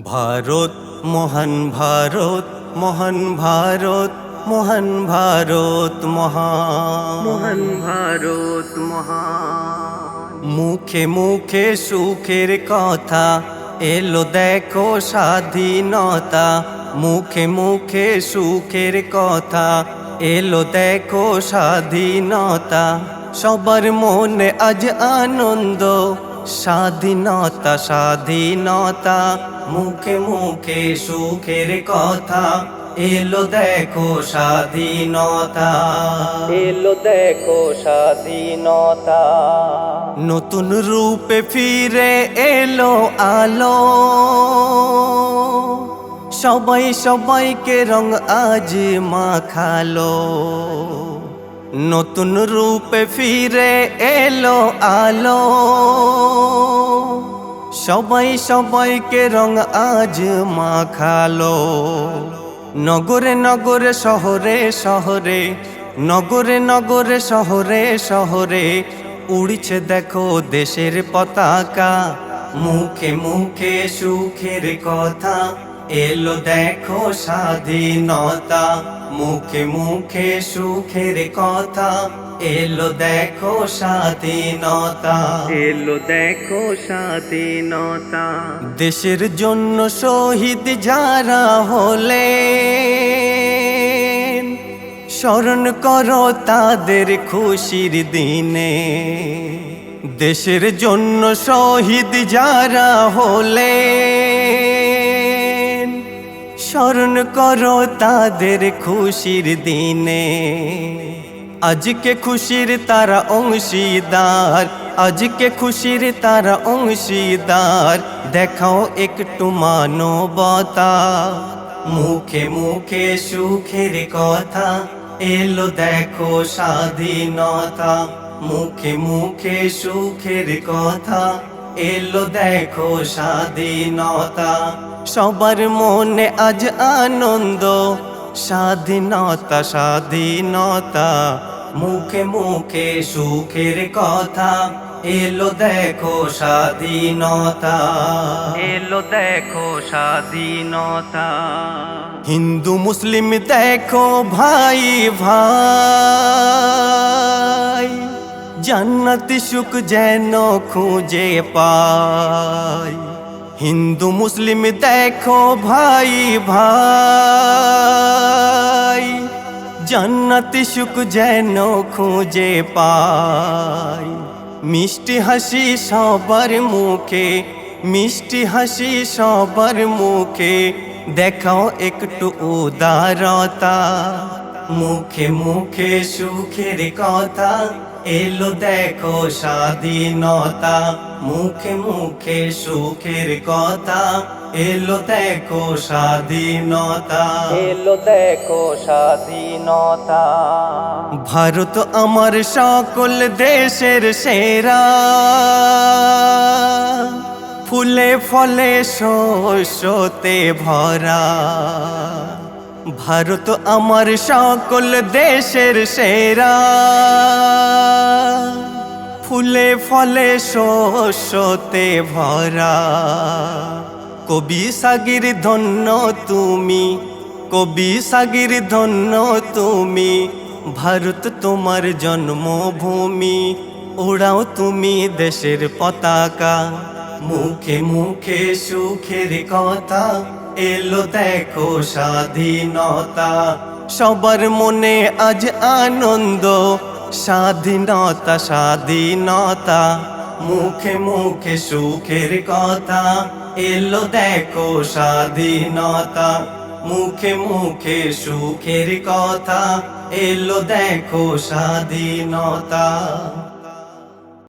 ভারত মহান ভারত মহান ভারত মহান ভারত মহান। মহান ভারত মহান। মুখে মুখে সুখের কথা এলো দেখো স্বাধীনতা। মুখে মুখে সুখের কথা এলো দেখো স্বাধীনতা। সবার মনে আজ আনন্দ স্বাধীনতা স্বাধীনতা মুখে মুখে সুখের কথা। এলো দেখো স্বাধীনতা। এলো দেখো স্বাধীনতা। নতুন রূপে ফিরে এলো আলো। সবাই সবাইকে রং আজ মাখালো। নতুন রূপে ফিরে এলো আলো। সবাই সবাইকে রং আজ মাখালো। নগরে নগরে, শহরে শহরে, নগরে নগরে, শহরে শহরে, উড়ছে দেখো দেশের পতাকা। মুখে মুখে সুখের কথা, এলো দেখো স্বাধীনতা। মুখে মুখে সুখের কথা। এলো দেখো স্বাধীনতা। এলো দেখো স্বাধীনতা। দেশের জন্য শহীদ যারা হলে স্মরণ করো তাদের খুশির দিনে। দেশের জন্য শহীদ যারা হলে স্মরণ করো তাদের খুশির দিনে। আজকে খুশির তারা অংশীদার, আজকে খুশির তারা অংশীদার। দেখাও একটু মানবতা। মুখে মুখে সুখের কথা, এলো দেখো স্বাধীনতা। মুখে মুখে সুখের কথা এলো দেখো স্বাধীনতা। সবার মনে আজ আনন্দ। স্বাধীনতা স্বাধীনতা। মুখে মুখে সুখের কথা। এলো দেখো স্বাধীনতা। এলো দেখো স্বাধীনতা। হিন্দু মুসলিম দেখো ভাই ভাই জান্নাতি সুখ যেন খুঁজে পাই। হিন্দু, মুসলিম দেখো ভাই ভাই। জান্নাতি সুখ যেন খুঁজে পাই। মিষ্টি হাসি সবার মুখে, মিষ্টি হাসি সবার মুখে। দেখাও একটু উদারতা, মুখে মুখে সুখের কথা। এলো দেখো স্বাধীনতা মুখে মুখে সুখের কথা। এলো দেখো স্বাধীনতা। এলো দেখো স্বাধীনতা। ভারত আমার সকল দেশের সেরা। ফুলে ফলে শস্যতে ভরা। ভারত আমার সকল দেশের সেরা। ফুলে ফলে শস্যতে ভরা। কবি সাগির ধন্য তুমি, কবি সাগির ধন্য তুমি। ভারত তোমার জন্মভূমি, ওড়াও তুমি দেশের পতাকা। মুখে মুখে সুখের কথা এলো দেখো স্বাধীনতা। সবার মনে আজ আনন্দ, স্বাধীনতা স্বাধীনতা। মুখে মুখে সুখের কথা, এলো দেখো স্বাধীনতা। মুখে মুখে সুখের কথা, এলো দেখো স্বাধীনতা।